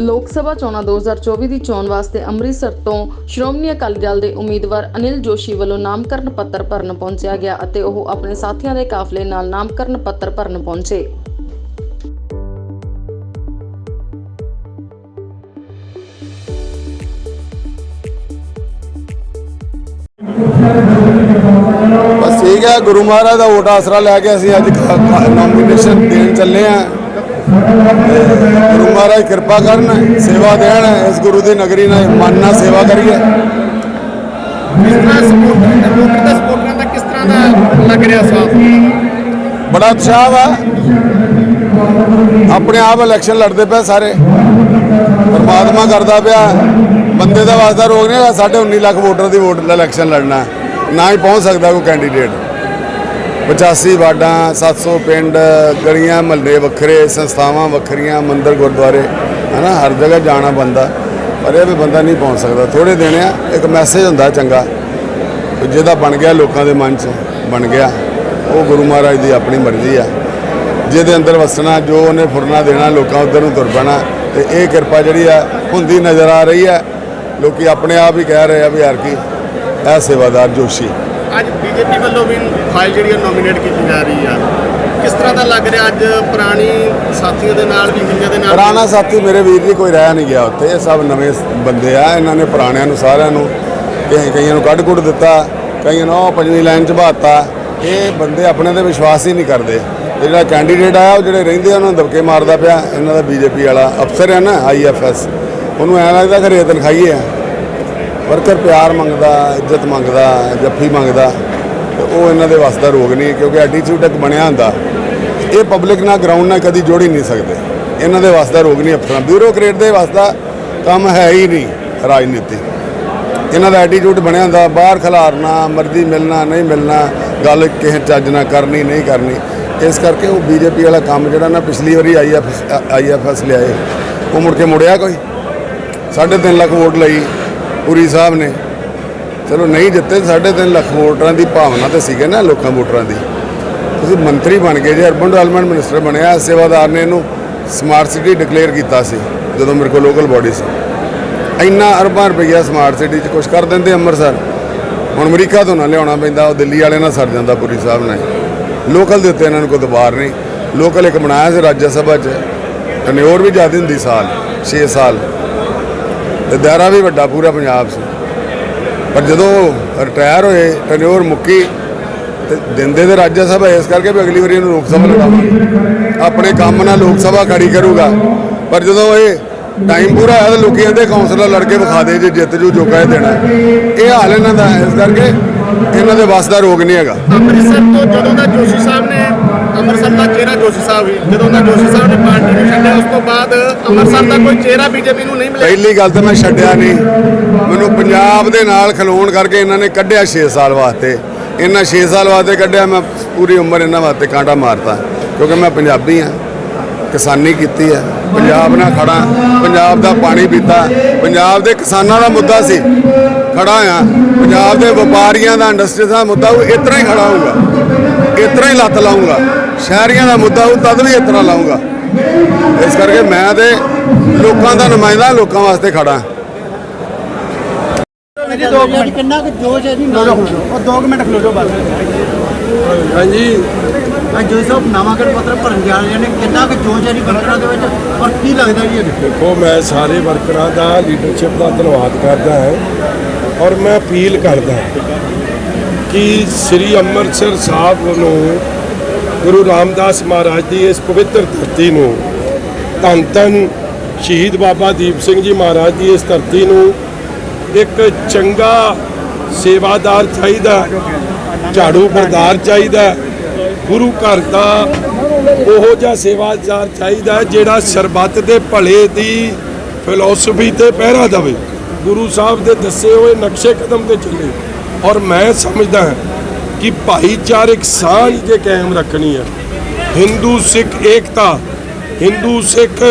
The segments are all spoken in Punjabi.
ਲੋਕ ਸਭਾ ਚੋਣਾਂ 2024 ਦੀ ਚੋਣ ਵਾਸਤੇ ਅੰਮ੍ਰਿਤਸਰ ਤੋਂ ਸ਼੍ਰੋਮਣੀ ਅਕਾਲੀ ਦਲ ਦੇ ਉਮੀਦਵਾਰ ਅਨਿਲ ਜੋਸ਼ੀ ਵੱਲੋਂ ਨਾਮਕਰਨ ਪੱਤਰ ਭਰਨ ਪਹੁੰਚਿਆ ਗਿਆ ਅਤੇ ਉਹ ਆਪਣੇ ਸਾਥੀਆਂ ਦੇ ਕਾਫਲੇ ਨਾਲ ਨਾਮਕਰਨ ਪੱਤਰ ਭਰਨ ਪਹੁੰਚੇ। ਬਸ ਠੀਕ ਹੈ ਗੁਰੂ ਮਹਾਰਾਜ ਦਾ ਵੋਟ ਆਸਰਾ ਲੈ ਕੇ ਅਸੀਂ ਅੱਜ ਨੋਮੀਨੇਸ਼ਨ ਦੇਣ ਚੱਲੇ ਆ। ਗੁਰੂ ਮਹਾਰਾਜ ਕਿਰਪਾ ਕਰਨ, ਸੇਵਾ ਦੇਣ, ਇਸ ਗੁਰੂ ਦੀ ਨਗਰੀ ਨਾਲ ਮਨ ਨਾਲ ਸੇਵਾ ਕਰੀਏ। ਕਿਸ ਤਰ੍ਹਾਂ ਸਪੋਰਟ ਵੋਟਰ ਦਾ ਸਪੋਰਟਰਾਂ ਦਾ ਕਿਸ ਤਰ੍ਹਾਂ ਦਾ ਲੱਗ ਰਿਹਾ ਸਾਥ ਬੜਾ ਉਤਸ਼ਾਹ ਵਾ। ਆਪਣੇ ਆਪ ਇਲੈਕਸ਼ਨ ਲੜਦੇ ਪਏ ਸਾਰੇ। ਪਰਮਾਤਮਾ ਕਰਦਾ ਪਿਆ। ਬੰਦੇ ਦਾ ਵਾਸਤਾ ਰੋਗ ਨਹੀਂ ਹੈਗਾ ਸਾਡੇ 19 ਲੱਖ ਵੋਟਰ ਦੀ ਵੋਟ ਇਲੈਕਸ਼ਨ ਲੜਨਾ। ਨਾ ਹੀ ਪਹੁੰਚ ਸਕਦਾ ਕੋਈ ਕੈਂਡੀਡੇਟ 85 ਵਾਰਡਾਂ 700 ਪਿੰਡ, ਗਲੀਆਂ, ਮਹੱਲੇ ਵੱਖਰੇ, ਸੰਸਥਾਵਾਂ ਵੱਖਰੀਆਂ, ਮੰਦਰ, ਗੁਰਦੁਆਰੇ, ਹਨਾ, ਹਰ ਜਗ੍ਹਾ ਜਾਣਾ ਬੰਦਾ, ਪਰ ਇਹ ਵੀ ਬੰਦਾ ਨਹੀਂ ਪਹੁੰਚ ਸਕਦਾ। ਥੋੜੇ ਦਿਨ ਆ, ਇੱਕ ਮੈਸੇਜ ਹੁੰਦਾ ਚੰਗਾ ਜਿਹਦਾ ਬਣ ਗਿਆ ਲੋਕਾਂ ਦੇ ਮਨ 'ਚ, ਬਣ ਗਿਆ, ਉਹ ਗੁਰੂ ਮਹਾਰਾਜ ਦੀ ਆਪਣੀ ਮਰਜ਼ੀ ਆ। ਜਿਹਦੇ ਅੰਦਰ ਵਸਣਾ, ਜੋ ਉਹਨੇ ਫੁਰਨਾ ਦੇਣਾ, ਲੋਕਾਂ ਉਧਰ ਨੂੰ ਤੁਰ ਪੈਣਾ, ਤੇ ਇਹ ਕਿਰਪਾ ਜਿਹੜੀ ਆ, ਹੁੰਦੀ ਨਜ਼ਰ ਆ ਰਹੀ ਹੈ ਲੋਕੀ ਆਪਣੇ ਆਪ ਹੀ ਕਹਿ ਰਹੇ ਆ ਵੀ ਯਾਰ ਕੀ, ਇਹ ਸੇਵਾਦਾਰ ਜੋਸ਼ੀ। ਅੱਜ ਬੀਜੇਪੀ ਵੱਲੋਂ ਵੀ ਫਾਈਲ ਜਿਹੜੀ ਨੋਮੀਨੇਟ ਕੀਤੀ ਜਾ ਰਹੀ ਆ। ਕਿਸ ਤਰ੍ਹਾਂ ਦਾ ਲੱਗ ਰਿਹਾ ਅੱਜ ਪੁਰਾਣੀ ਸਾਥੀਆਂ ਦੇ ਨਾਲ ਵੀ ਕਈਆਂ ਦੇ ਨਾਲ? ਪੁਰਾਣਾ ਸਾਥੀ ਮੇਰੇ ਵੀਰ ਜੀ ਕੋਈ ਰਹਿ ਨਹੀਂ ਗਿਆ ਉੱਥੇ। ਇਹ ਸਭ ਨਵੇਂ ਬੰਦੇ ਆ, ਇਹਨਾਂ ਨੇ ਪੁਰਾਣਿਆਂ ਨੂੰ ਸਾਰਿਆਂ ਨੂੰ ਕਈਆਂ ਨੂੰ ਕੱਢ ਕੁੱਟ ਦਿੱਤਾ, ਕਈਆਂ ਨੂੰ ਪੰਜਵੀਂ ਲਾਈਨ 'ਚ ਬਾਤਾ ਇਹ ਬੰਦੇ ਆਪਣੇ ਤੇ ਵਿਸ਼ਵਾਸ ਹੀ ਨਹੀਂ ਕਰਦੇ। ਜਿਹੜਾ ਕੈਂਡੀਡੇਟ ਆਇਆ, ਉਹ ਜਿਹੜੇ ਰਹਿੰਦੇ ਆ, ਉਹਨਾਂ ਨੂੰ ਦਬਕੇ ਮਾਰਦਾ ਪਿਆ। ਇਹਨਾਂ ਦਾ ਬੀਜੇਪੀ ਵਾਲਾ ਅਫਸਰ ਹੈ ਨਾ ਆਈਐਫਐਸ ਉਹਨੂੰ ਐਂ ਲੱਗਦਾ ਘਰੇ ਤਨਖਾਹੀਏ ਆ। ਵਰਕਰ ਪਿਆਰ ਮੰਗਦਾ, ਇੱਜ਼ਤ ਮੰਗਦਾ, ਜੱਫੀ ਮੰਗਦਾ, ਤੇ ਉਹ ਇਹਨਾਂ ਦੇ ਵਾਸਤੇ ਦਾ ਰੋਗ ਨਹੀਂ, ਕਿਉਂਕਿ ਐਟੀਟਿਊਡ ਇੱਕ ਬਣਿਆ ਹੁੰਦਾ। ਇਹ ਪਬਲਿਕ ਨਾਲ ਗਰਾਊਂਡ ਨਾਲ ਕਦੀ ਜੋੜੀ ਨਹੀਂ ਸਕਦੇ। ਇਹਨਾਂ ਦੇ ਵਾਸਤੇ ਦਾ ਰੋਗ ਨਹੀਂ ਅਫਸਰਾਂ ਬਿਊਰੋਕਰੇਟ ਦੇ ਵਾਸਤੇ ਕੰਮ ਹੈ ਹੀ ਨਹੀਂ ਰਾਜਨੀਤੀ। ਇਹਨਾਂ ਦਾ ਐਟੀਟਿਊਡ ਬਣਿਆ ਹੁੰਦਾ, ਬਾਹਰ ਖਿਲਾਰਨਾ, ਮਰਜ਼ੀ ਮਿਲਣਾ, ਨਹੀਂ ਮਿਲਣਾ, ਗੱਲ ਕਿਸੇ ਚੱਜ ਨਾਲ ਕਰਨੀ, ਨਹੀਂ ਕਰਨੀ। ਇਸ ਕਰਕੇ ਉਹ ਬੀਜੇਪੀ ਵਾਲਾ ਕੰਮ ਜਿਹੜਾ ਨਾ ਪਿਛਲੀ ਵਾਰੀ ਆਈਐਫ ਆਈਐਫਐਸ ਲਿਆਏ। ਉਹ ਮੁੜ ਕੇ ਮੁੜਿਆ ਕੋਈ। 3.5 ਲੱਖ ਵੋਟ ਲਈ। ਪੁਰੀ ਸਾਹਿਬ ਨੇ। ਚਲੋ ਨਹੀਂ ਜਿੱਤੇ 3.5 ਲੱਖ ਵੋਟਰਾਂ ਦੀ ਭਾਵਨਾ ਤੇ ਸੀਗੇ ਨਾ ਲੋਕਾਂ ਵੋਟਰਾਂ ਦੀ। ਤੁਸੀਂ ਮੰਤਰੀ ਬਣ ਗਏ ਜੇ ਅਰਬਨ ਡਿਵੈਲਪਮੈਂਟ ਮਿਨਿਸਟਰ ਬਣਿਆ, ਸੇਵਾਦਾਰ ਨੇ ਇਹਨੂੰ ਸਮਾਰਟ ਸਿਟੀ ਡਿਕਲੇਅਰ ਕੀਤਾ ਸੀ, ਜਦੋਂ ਮੇਰੇ ਕੋਲ ਲੋਕਲ ਬੋਡੀ ਸੀ। ਇੰਨਾ ਅਰਬਾਂ ਰੁਪਈਆ ਸਮਾਰਟ ਸਿਟੀ 'ਚ ਕੁਝ ਕਰ ਦਿੰਦੇ ਅੰਮ੍ਰਿਤਸਰ। ਹੁਣ ਅਮਰੀਕਾ ਤੋਂ ਨਾ ਲਿਆਉਣਾ ਪੈਂਦਾ, ਉਹ ਦਿੱਲੀ ਵਾਲੇ ਨਾਲ ਸਰ ਜਾਂਦਾ ਪੁਰੀ ਸਾਹਿਬ ਨੇ ਲੋਕਲ ਦੇ ਉੱਤੇ ਇਹਨਾਂ ਨੂੰ ਕੋਈ ਦਬਾਰ ਨਹੀਂ। ਲੋਕਲ ਇੱਕ ਬਣਾਇਆ ਸੀ ਰਾਜ ਸਭਾ 'ਚ ਟਨਿਓਰ ਵੀ ਜ਼ਿਆਦਾ ਹੁੰਦੀ ਸਾਲ 6 ਸਾਲ। ਤੇ ਦਾਇਰਾ ਵੀ ਵੱਡਾ ਪੂਰਾ ਪੰਜਾਬ ਸੀ। ਪਰ ਜਦੋਂ ਰਿਟਾਇਰ ਹੋਏ ਟਨਿਓਰ ਮੁੱਕੀ ਤੇ ਦਿੰਦੇ ਤੇ ਰਾਜ ਸਭਾ, ਇਸ ਕਰਕੇ ਵੀ ਅਗਲੀ ਵਾਰੀ ਇਹਨੂੰ ਲੋਕ ਸਭਾ ਲਗਾਵਾਂਗੇ। ਆਪਣੇ ਕੰਮ ਨਾਲ ਲੋਕ ਸਭਾ ਖੜੀ ਕਰੂਗਾ। ਪਰ ਜਦੋਂ ਇਹ ਟਾਈਮ ਪੂਰਾ ਹੋਇਆ ਤਾਂ ਲੋਕੀ ਕਹਿੰਦੇ ਕਾਉਂਸਲਰ ਲੜ ਕੇ ਵਿਖਾ ਦੇ ਜੇ ਜਿੱਤ ਜੂ, ਜੋ ਕਹਿ ਦੇਣਾ। ਇਹ ਹਾਲ ਇਹਨਾਂ ਦਾ ਇਸ ਕਰਕੇ ਇਹਨਾਂ ਦੇ ਵੱਸ ਦਾ ਰੋਗ ਨਹੀਂ ਹੈਗਾ। ਅੰਮ੍ਰਿਤਸਰ ਤੋਂ ਜਦੋਂ ਦਾ ਜੋਸ਼ੀ ਸਾਹਿਬ ਨੇ ਅੰਮ੍ਰਿਤਸਰ ਦਾ ਜੋਸ਼ੀ ਸਾਹਿਬ ਹੀ ਜਦੋਂ ਦਾ ਜੋਸ਼ੀ ਸਾਹਿਬ ਨੇ ਪਾਰਟੀ ਨੂੰ ਛੱਡਿਆ, ਉਸ ਤੋਂ ਬਾਅਦ ਅੰਮ੍ਰਿਤਸਰ ਦਾ ਕੋਈ ਚਿਹਰਾ ਬੀਜੇਪੀ ਨੂੰ ਨਹੀਂ ਮਿਲਿਆ। ਪਹਿਲੀ ਗੱਲ ਤਾਂ ਮੈਂ ਛੱਡਿਆ ਨਹੀਂ। ਮੈਨੂੰ ਪੰਜਾਬ ਦੇ ਨਾਲ ਖਲੋਣ ਕਰਕੇ ਇਹਨਾਂ ਨੇ ਕੱਢਿਆ 6 ਸਾਲ ਵਾਸਤੇ। ਇਹਨਾਂ 6 ਸਾਲ ਵਾਸਤੇ ਕੱਢਿਆ, ਮੈਂ ਪੂਰੀ ਉਮਰ ਇਹਨਾਂ ਵਾਸਤੇ ਕਾਂਟਾ ਮਾਰਤਾ। ਕਿਉਂਕਿ ਮੈਂ ਪੰਜਾਬੀ ਹਾਂ, ਕਿਸਾਨੀ ਕੀਤੀ ਹੈ ਪੰਜਾਬ ਨਾਲ ਖੜਾ ਪੰਜਾਬ ਦਾ ਪਾਣੀ ਪੀਤਾ। ਪੰਜਾਬ ਦੇ ਕਿਸਾਨਾਂ ਦਾ ਮੁੱਦਾ ਸੀ ਖੜਾ ਆ। ਪੰਜਾਬ ਦੇ ਵਪਾਰੀਆਂ ਦਾ, ਇੰਡਸਟਰੀ ਦਾ ਮੁੱਦਾ, ਉਹ ਇਸ ਹੀ ਖੜਾ ਹੋਊਗਾ। ਇਸ ਤਰ੍ਹਾਂ ਹੀ ਲੱਤ ਲਾਉਂਗਾ ਸ਼ਹਿਰੀਆਂ ਦਾ ਮੁੱਦਾ ਉਹ ਤਦ ਵੀ ਇਸ ਤਰ੍ਹਾਂ ਲਾਉਂਗਾ। ਇਸ ਕਰਕੇ ਮੈਂ ਤੇ ਲੋਕਾਂ ਦਾ ਨੁਮਾਇੰਦਾ ਲੋਕਾਂ ਵਾਸਤੇ ਖੜਾ ਜੀ ਦੋ ਮਿੰਟ। ਕਿੰਨਾ ਕੁ ਜੋਸ਼ ਹੈ ਜੀ? ਨਾ ਉਹ 2 ਮਿੰਟ ਖਲੋ ਜਾਓ ਬਸ। ਹਾਂਜੀ। ਅੱਜ ਜੋ ਸਾਹਿਬ ਨਾਮਾਂਕਨ ਪੱਤਰ ਭਰਨ ਜਾ ਰਹੇ ਨੇ। ਕਿੰਨਾ ਕੁ ਜੋਸ਼ ਹੈ ਜੀ ਵਰਕਰਾਂ ਦੇ ਵਿੱਚ? ਔਰ ਕੀ ਲੱਗਦਾ ਜੀ ਇਹ ਦੇਖੋ ਮੈਂ ਸਾਰੇ ਵਰਕਰਾਂ ਦਾ ਲੀਡਰਸ਼ਿਪ ਦਾ ਧੰਨਵਾਦ ਕਰਦਾ ਹਾਂ ਔਰ ਮੈਂ ਅਪੀਲ ਕਰਦਾ ਕਿ ਸ੍ਰੀ ਅੰਮ੍ਰਿਤਸਰ ਸਾਹਿਬ ਨੂੰ ਗੁਰੂ ਰਾਮਦਾਸ ਮਹਾਰਾਜ ਦੀ ਇਸ ਪਵਿੱਤਰ ਧਰਤੀ ਨੂੰ ਧੰਨ ਧੰਨ ਸ਼ਹੀਦ ਬਾਬਾ ਦੀਪ ਸਿੰਘ ਜੀ ਮਹਾਰਾਜ ਦੀ ਇਸ ਧਰਤੀ ਨੂੰ ਇੱਕ ਚੰਗਾ ਸੇਵਾਦਾਰ ਚਾਹੀਦਾ ਝਾੜੂ ਬਰਦਾਰ ਚਾਹੀਦਾ ਗੁਰੂ ਘਰ ਦਾ ਉਹੋ ਜਿਹਾ ਸੇਵਾਦਾਰ ਚਾਹੀਦਾ ਜਿਹੜਾ ਸਰਬੱਤ ਦੇ ਭਲੇ ਦੀ ਫਿਲਾਸਫੀ ਤੇ ਪਹਿਰਾ ਦੇਵੇ। ਗੁਰੂ ਸਾਹਿਬ ਦੇ ਦੱਸੇ ਹੋਏ ਨਕਸ਼ੇ ਕਦਮ ਤੇ ਚੱਲੇ ਔਰ ਮੈਂ ਸਮਝਦਾ ਹਾਂ ਕਿ ਭਾਈਚਾਰਕ ਸਾਂਝ ਜੇ ਕਾਇਮ ਰੱਖਣੀ ਹੈ। ਹਿੰਦੂ ਸਿੱਖ ਏਕਤਾ, ਹਿੰਦੂ ਸਿੱਖ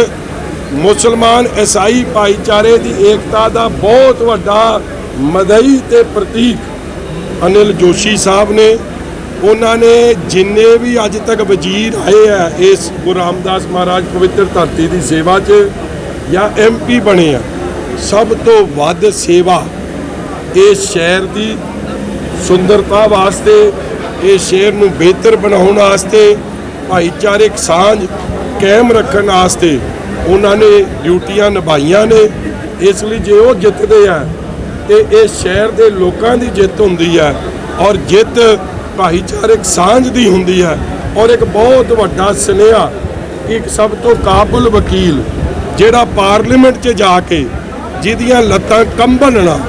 ਮੁਸਲਮਾਨ ਈਸਾਈ ਭਾਈਚਾਰੇ ਦੀ ਏਕਤਾ ਦਾ ਬਹੁਤ ਵੱਡਾ ਮਦਈ ਤੇ ਪ੍ਰਤੀਕ ਅਨਿਲ ਜੋਸ਼ੀ ਸਾਹਿਬ ਨੇ। ਉਹਨਾਂ ਨੇ ਜਿੰਨੇ ਵੀ ਅੱਜ ਤੱਕ ਵਜ਼ੀਰ ਆਏ ਆ, ਇਸ ਗੁਰੂ ਰਾਮਦਾਸ ਮਹਾਰਾਜ ਪਵਿੱਤਰ ਧਰਤੀ ਦੀ ਸੇਵਾ 'ਚ ਜਾਂ ਐਮਪੀ ਬਣੇ ਆ, ਸਭ ਤੋਂ ਵੱਧ ਸੇਵਾ ਇਸ ਸ਼ਹਿਰ ਦੀ ਸੁੰਦਰਤਾ ਵਾਸਤੇ ਇਹ ਸ਼ਹਿਰ ਨੂੰ ਬਿਹਤਰ ਬਣਾਉਣ ਵਾਸਤੇ, ਭਾਈਚਾਰਕ ਸਾਂਝ ਕਾਇਮ ਰੱਖਣ ਵਾਸਤੇ ਉਹਨਾਂ ਨੇ ਡਿਊਟੀਆਂ ਨਿਭਾਈਆਂ ਨੇ। ਇਸ ਲਈ ਜੇ ਉਹ ਜਿੱਤਦੇ ਆ, ਤੇ ਇਹ ਸ਼ਹਿਰ ਦੇ ਲੋਕਾਂ ਦੀ ਜਿੱਤ ਹੁੰਦੀ ਹੈ ਔਰ ਜਿੱਤ ਭਾਈਚਾਰਕ ਸਾਂਝ ਦੀ ਹੁੰਦੀ ਹੈ ਔਰ ਇੱਕ ਬਹੁਤ ਵੱਡਾ ਸੁਨੇਹਾ, ਇੱਕ ਸਭ ਤੋਂ ਕਾਬਲ ਵਕੀਲ ਜਿਹੜਾ ਪਾਰਲੀਮੈਂਟ 'ਚ ਜਾ ਕੇ ਜਿਹਦੀਆਂ ਲੱਤਾਂ ਕੰਬਣ ਨਾ,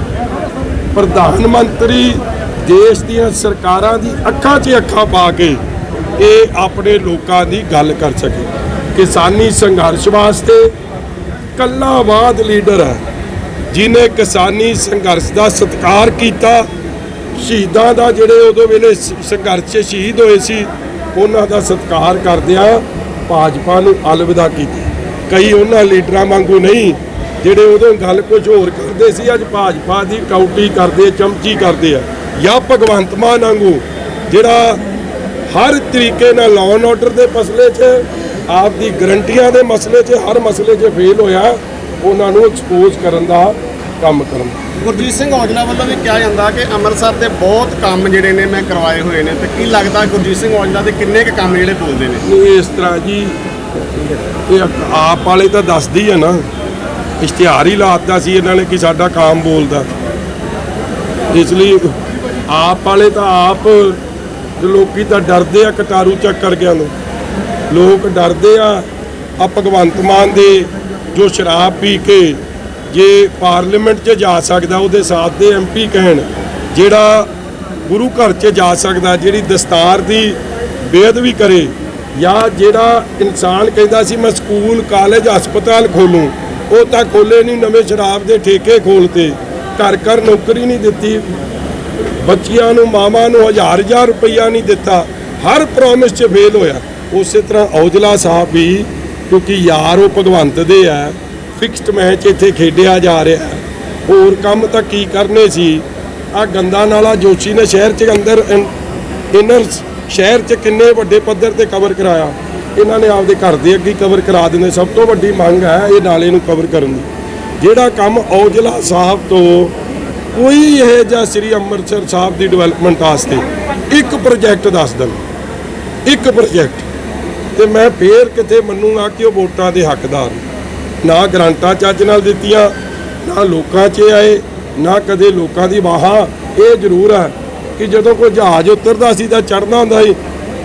ਪ੍ਰਧਾਨ ਮੰਤਰੀ ਦੇਸ਼ ਦੀਆਂ ਸਰਕਾਰਾਂ ਦੀ ਅੱਖਾਂ 'ਚ ਅੱਖਾਂ ਪਾ ਕੇ ਇਹ ਆਪਣੇ ਲੋਕਾਂ ਦੀ ਗੱਲ ਕਰ ਸਕੇ। ਕਿਸਾਨੀ ਸੰਘਰਸ਼ ਵਾਸਤੇ ਕੱਲਾਵਾਦ ਲੀਡਰ ਹੈ। ਜਿਨੇ ਕਿਸਾਨੀ ਸੰਘਰਸ਼ ਦਾ ਸਤਿਕਾਰ ਕੀਤਾ, ਸ਼ਹੀਦਾਂ ਦਾ ਜਿਹੜੇ ਉਦੋਂ ਵੇਲੇ ਸੰਘਰਸ਼ 'ਚ ਸ਼ਹੀਦ ਹੋਏ ਸੀ, ਉਹਨਾਂ ਦਾ ਸਤਿਕਾਰ ਕਰਦਿਆਂ ਭਾਜਪਾ ਨੂੰ ਅਲਵਿਦਾ ਕੀਤੀ। ਕਈ ਉਹਨਾਂ ਲੀਡਰਾਂ ਵਾਂਗੂ ਨਹੀਂ, ਜਿਹੜੇ ਉਦੋਂ ਗੱਲ ਕੁਝ ਹੋਰ ਕਰਦੇ ਸੀ, ਅੱਜ ਭਾਜਪਾ ਦੀ ਕਾਊਟੀ ਕਰਦੇ, ਚਮਚੀ ਕਰਦੇ ਆ। ਜਾਂ ਭਗਵੰਤ ਮਾਨ ਵਾਂਗੂ ਜਿਹੜਾ ਹਰ ਤਰੀਕੇ ਨਾਲ ਲਾਅ ਐਂਡ ਆਰਡਰ ਦੇ ਮਸਲੇ 'ਚ ਆਪ ਦੀ ਗਰੰਟੀਆਂ ਦੇ ਮਸਲੇ 'ਚ ਹਰ ਮਸਲੇ 'ਚ ਫੇਲ ਹੋਇਆ ਉਹਨਾਂ ਨੂੰ ਐਕਸਪੋਜ਼ ਕਰਨ ਦਾ ਕੰਮ ਕਰਨ ਗੁਰਜੀਤ ਸਿੰਘ ਔਜਲਾ ਵੱਲੋਂ ਵੀ ਕਿਹਾ ਜਾਂਦਾ ਕਿ ਅੰਮ੍ਰਿਤਸਰ ਦੇ ਬਹੁਤ ਕੰਮ ਜਿਹੜੇ ਨੇ ਮੈਂ ਕਰਵਾਏ ਹੋਏ ਨੇ। ਤੇ ਕੀ ਲੱਗਦਾ ਗੁਰਜੀਤ ਸਿੰਘ ਔਜਲਾ ਦੇ ਕਿੰਨੇ ਕੁ ਕੰਮ ਜਿਹੜੇ ਬੋਲਦੇ ਨੇ? ਨਹੀਂ ਇਸ ਤਰ੍ਹਾਂ ਜੀ ਇਹ ਆਪ ਵਾਲੇ ਤਾਂ ਦੱਸਦੀ ਆ ਨਾ ਇਸ਼ਤਿਹਾਰ ਹੀ ਲਾਤਾ ਸੀ ਇਹਨਾਂ ਨੇ ਕਿ ਸਾਡਾ ਕਾਮ ਬੋਲਦਾ। ਇਸ ਲਈ ਆਪ ਵਾਲੇ ਤਾਂ ਆਪ ਜੋ ਲੋਕੀ ਤਾਂ ਡਰਦੇ ਆ ਕਟਾਰੂ ਚੱਕਰ ਗਿਆ ਨੂੰ। ਲੋਕ ਡਰਦੇ ਆ ਆ ਭਗਵੰਤ ਮਾਨ ਦੇ ਜੋ ਸ਼ਰਾਬ ਪੀ ਕੇ ਜੇ ਪਾਰਲੀਮੈਂਟ 'ਚ ਜਾ ਸਕਦਾ, ਉਹਦੇ ਸਾਥ ਦੇ ਐਮਪੀ ਕਹਿਣ, ਜਿਹੜਾ ਗੁਰੂ ਘਰ 'ਚ ਜਾ ਸਕਦਾ, ਜਿਹੜੀ ਦਸਤਾਰ ਦੀ ਬੇਅਦਬੀ ਕਰੇ, ਜਾਂ ਜਿਹੜਾ ਇਨਸਾਨ ਕਹਿੰਦਾ ਸੀ, ਮੈਂ ਸਕੂਲ, ਕਾਲਜ, ਹਸਪਤਾਲ ਖੋਲੂੰ। ਉਹ ਤਾਂ ਖੋਲੇ ਨਹੀਂ ਨਵੇਂ ਸ਼ਰਾਬ ਦੇ ਠੇਕੇ ਖੋਲਤੇ ਘਰ ਘਰ ਨੌਕਰੀ ਨਹੀਂ ਦਿੱਤੀ। ਬੱਚਿਆਂ ਨੂੰ, ਮਾਵਾਂ ਨੂੰ ਹਜ਼ਾਰ ਹਜ਼ਾਰ ਰੁਪਈਆ ਨਹੀਂ ਦਿੱਤਾ। ਹਰ ਪ੍ਰੋਮਿਸ 'ਚ ਫੇਲ ਹੋਇਆ। ਉਸੇ ਤਰ੍ਹਾਂ ਔਜਲਾ ਸਾਹਿਬ ਵੀ, ਕਿਉਂਕਿ ਯਾਰ ਉਹ ਭਗਵੰਤ ਦੇ ਆ ਫਿਕਸਡ ਮੈਚ ਇੱਥੇ ਖੇਡਿਆ ਜਾ ਰਿਹਾ। ਹੋਰ ਕੰਮ ਤਾਂ ਕੀ ਕਰਨੇ ਸੀ? ਆ ਗੰਦਾ ਨਾਲਾ ਜੋਸ਼ੀ ਨੇ ਸ਼ਹਿਰ 'ਚ ਅੰਦਰ ਇਨਰ ਸ਼ਹਿਰ 'ਚ ਕਿੰਨੇ ਵੱਡੇ ਪੱਧਰ ਤੇ ਕਵਰ ਕਰਾਇਆ। ਇਹਨਾਂ ਨੇ ਆਪਦੇ ਘਰ ਦੇ ਅੱਗੇ ਕਵਰ ਕਰਾ ਦਿੰਦੇ। ਸਭ ਤੋਂ ਵੱਡੀ ਮੰਗ ਹੈ ਇਹ ਨਾਲੇ ਨੂੰ ਕਵਰ ਕਰਨ ਦੀ। ਜਿਹੜਾ ਕੰਮ ਔਜਲਾ ਸਾਹਿਬ ਤੋਂ ਕੋਈ ਇਹ ਜਿਹਾ ਸ੍ਰੀ ਅੰਮ੍ਰਿਤਸਰ ਸਾਹਿਬ ਦੀ ਡਿਵੈਲਪਮੈਂਟ ਵਾਸਤੇ ਇੱਕ ਪ੍ਰੋਜੈਕਟ ਦੱਸ ਦੇਣ। ਇੱਕ ਪ੍ਰੋਜੈਕਟ ਤੇ ਮੈਂ ਫੇਰ ਕਿਤੇ ਮੰਨੂਗਾ ਕਿ ਉਹ ਵੋਟਾਂ ਦੇ ਹੱਕਦਾਰ ਨਾ। ਗਰਾਂਟਾਂ ਚੱਜ ਨਾਲ ਦਿੱਤੀਆਂ, ਨਾ ਲੋਕਾਂ 'ਚ ਆਏ, ਨਾ ਕਦੇ ਲੋਕਾਂ ਦੀ ਵਾਹਾਂ। ਇਹ ਜ਼ਰੂਰ ਹੈ ਕਿ ਜਦੋਂ ਕੋਈ ਜਹਾਜ਼ ਉਤਰਦਾ ਸੀ ਤਾਂ ਚੜਨਾ ਹੁੰਦਾ ਸੀ,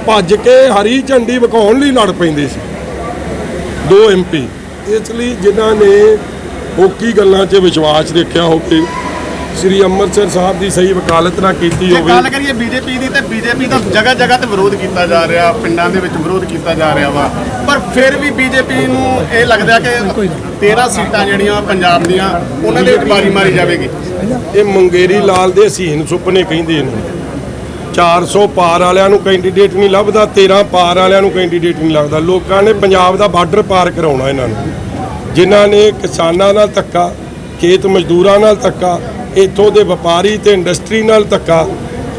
ਭੱਜ ਕੇ ਹਰੀ ਝੰਡੀ ਵਿਕਾਉਣ ਲਈ ਲੜ ਪੈਂਦੇ ਸੀ। ਦੋ ਐਮਪੀ ਇਸ ਲਈ ਜਿਨ੍ਹਾਂ ਨੇ ਹੋਕੀ ਗੱਲਾਂ 'ਚ ਵਿਸ਼ਵਾਸ ਰੱਖਿਆ ਹੋਵੇ ਸ੍ਰੀ ਅੰਮ੍ਰਿਤਸਰ ਸਾਹਿਬ ਦੀ ਸਹੀ ਵਕਾਲਤ ਨਾ ਕੀਤੀ ਜੇ ਹੋਵੇ। ਗੱਲ ਕਰੀਏ ਬੀਜੇਪੀ ਦੀ ਤੇ ਬੀਜੇਪੀ ਦਾ ਜਗ੍ਹਾ ਜਗ੍ਹਾ ਤੇ ਵਿਰੋਧ ਕੀਤਾ ਜਾ ਰਿਹਾ ਪਿੰਡਾਂ ਦੇ ਵਿੱਚ ਵਿਰੋਧ ਕੀਤਾ ਜਾ ਰਿਹਾ ਵਾ। ਪਰ ਫਿਰ ਵੀ ਬੀਜੇਪੀ ਨੂੰ ਇਹ ਲੱਗਦਾ ਕਿ 13 ਸੀਟਾਂ ਜਿਹੜੀਆਂ ਪੰਜਾਬ ਦੀਆਂ ਉਹਨਾਂ ਦੇ ਵਿੱਚ ਮਾਰੀ ਜਾਵੇਗੀ। ਇਹ ਮੰਗੇਰੀ ਲਾਲ ਦੇ ਹਸੀਨ ਸੁਪਨੇ ਕਹਿੰਦੇ ਨੇ। 400 ਪਾਰ ਵਾਲਿਆਂ ਨੂੰ ਕੈਂਡੀਡੇਟ ਨਹੀਂ ਲੱਭਦਾ 13 ਪਾਰ ਵਾਲਿਆਂ ਨੂੰ ਕੈਂਡੀਡੇਟ ਨਹੀਂ ਲੱਭਦਾ ਲੋਕਾਂ ਨੇ ਪੰਜਾਬ ਦਾ ਬਾਰਡਰ ਪਾਰ ਕਰਾਉਣਾ ਇਹਨਾਂ ਨੂੰ। ਜਿਨ੍ਹਾਂ ਨੇ ਕਿਸਾਨਾਂ ਨਾਲ ਧੱਕਾ ਖੇਤ ਮਜ਼ਦੂਰਾਂ ਨਾਲ ਧੱਕਾ ਇੱਥੋਂ ਦੇ ਵਪਾਰੀ ਤੇ ਇੰਡਸਟਰੀ ਨਾਲ ਧੱਕਾ,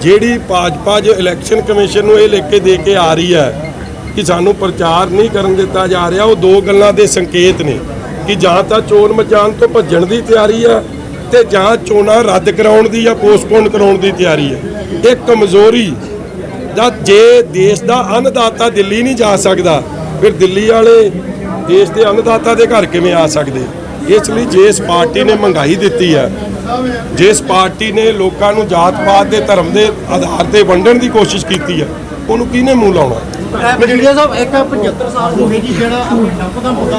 ਜਿਹੜੀ ਭਾਜਪਾ ਜੋ ਇਲੈਕਸ਼ਨ ਕਮਿਸ਼ਨ ਨੂੰ ਇਹ ਲਿਖ ਕੇ ਦੇ ਕੇ ਆ ਰਹੀ ਹੈ ਕਿ ਸਾਨੂੰ ਪ੍ਰਚਾਰ ਨਹੀਂ ਕਰਨ ਦਿੱਤਾ ਜਾ ਰਿਹਾ, ਉਹ ਦੋ ਗੱਲਾਂ ਦੇ ਸੰਕੇਤ ਨੇ ਕਿ ਜਾਂ ਤਾਂ ਚੋਣ ਮਚਾਣ ਤੋਂ ਭੱਜਣ ਦੀ ਤਿਆਰੀ ਆ ਤੇ ਜਾਂ ਚੋਣਾਂ ਰੱਦ ਕਰਾਉਣ ਦੀ ਜਾਂ ਪੋਸਟਪੋਨ ਕਰਾਉਣ ਦੀ ਤਿਆਰੀ ਹੈ। ਇਹ ਕਮਜ਼ੋਰੀ ਦਾ ਜੇ ਦੇਸ਼ ਦਾ ਅੰਨਦਾਤਾ ਦਿੱਲੀ ਨਹੀਂ ਜਾ ਸਕਦਾ, ਫਿਰ ਦਿੱਲੀ ਵਾਲੇ ਦੇਸ਼ ਦੇ ਅੰਨਦਾਤਾ ਦੇ ਘਰ ਕਿਵੇਂ ਆ ਸਕਦੇ? ਇਸ ਲਈ ਜਿਸ ਪਾਰਟੀ ਨੇ ਮਹਿੰਗਾਈ ਦਿੱਤੀ ਹੈ ਜਿਸ ਪਾਰਟੀ ਨੇ ਲੋਕਾਂ ਨੂੰ ਜਾਤ ਪਾਤ ਦੇ ਧਰਮ ਦੇ ਆਧਾਰ ਤੇ ਵੰਡਣ ਦੀ ਕੋਸ਼ਿਸ਼ ਕੀਤੀ ਹੈ, ਉਹਨੂੰ ਕਿਹਨੇ ਮੂੰਹ ਲਾਉਣਾ? ਮਜੀਠੀਆ ਸਾਹਿਬ, ਇੱਕ 75 ਸਾਲ ਹੋ ਗਏ ਜੀ ਜਿਹੜਾ ਨੱਪ ਦਾ ਮੁੱਦਾ।